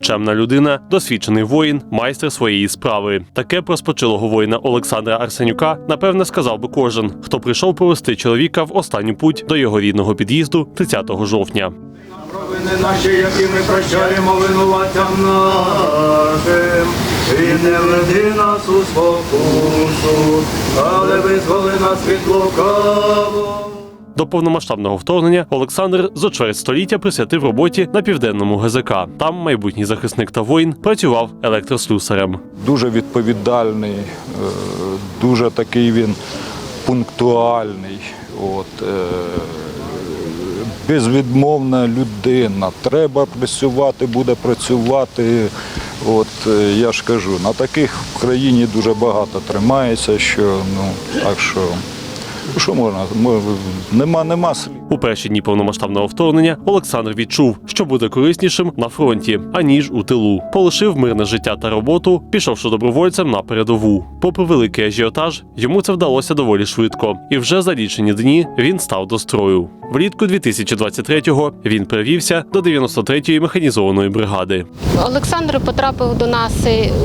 Чемна людина, досвідчений воїн, майстер своєї справи. Таке про спочилого воїна Олександра Арсенюка напевне сказав би кожен, хто прийшов провести чоловіка в останню путь до його рідного під'їзду 30 жовтня. Провини наші, які ми прощаємо винуватцям нашим, і не веди нас у спокусу, але визволи нас від лукавого. До повномасштабного вторгнення Олександр зо чверть століття присвятив роботі на південному ГЗК. Там майбутній захисник та воїн працював електрослюсарем. дуже відповідальний, е, дуже такий він пунктуальний, от, е, безвідмовна людина. Треба працювати, буде працювати. От е, я ж кажу, на таких в країні дуже багато тримається, що ну так що. Що можна? Нема, нема. У перші дні повномасштабного вторгнення Олександр відчув, що буде кориснішим на фронті, аніж у тилу. Полишив мирне життя та роботу, пішовши добровольцем на передову. Попри великий ажіотаж, йому це вдалося доволі швидко, і вже за лічені дні він став до строю. Влітку 2023-го він привівся до 93-ї механізованої бригади. Олександр потрапив до нас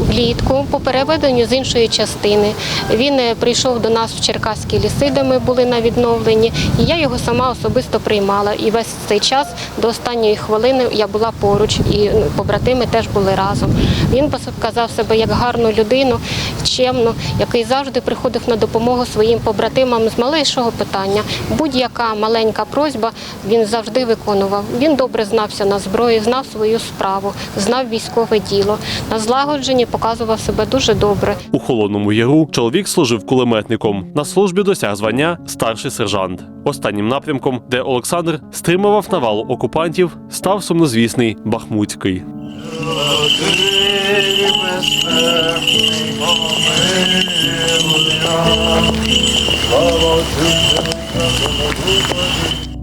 влітку по переведенню з іншої частини. Він е, прийшов до нас в Черкаські ліси, де ми були на відновленні, і я його сама особисто приймала. І весь цей час до останньої хвилини я була поруч, і ну, побратими теж були разом. Він показав себе як гарну людину, чемну, який завжди приходив на допомогу своїм побратимам з малейшого питання. Будь-яка маленька просьба він завжди виконував. Він добре знався на зброї, знав свою справу, знав військове діло. На злагодженні показував себе дуже добре. У холодному яру чоловік служив кулеметником. На службі досяг звання старший сержант. Останнім напрямком, де Олександр стримував навалу окупантів, став сумнозвісний Бахмутський. Слава Отцю,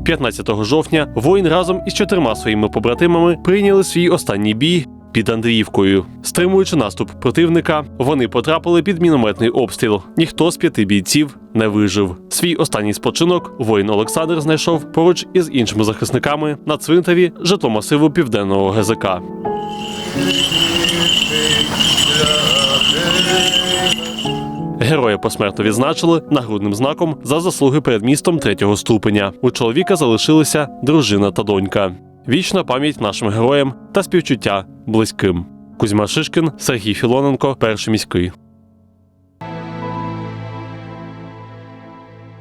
15 жовтня воїн разом із чотирма своїми побратимами прийняли свій останній бій під Андріївкою. Стримуючи наступ противника, вони потрапили під мінометний обстріл. Ніхто з п'яти бійців не вижив. Свій останній спочинок воїн Олександр знайшов поруч із іншими захисниками на цвинтарі житломасиву південного ГЗК. Героя посмертно відзначили нагрудним знаком за заслуги перед містом третього ступеня. У чоловіка залишилися дружина та донька. Вічна пам'ять нашим героям та співчуття близьким. Кузьма Шишкін, Сергій Філоненко, перший міський.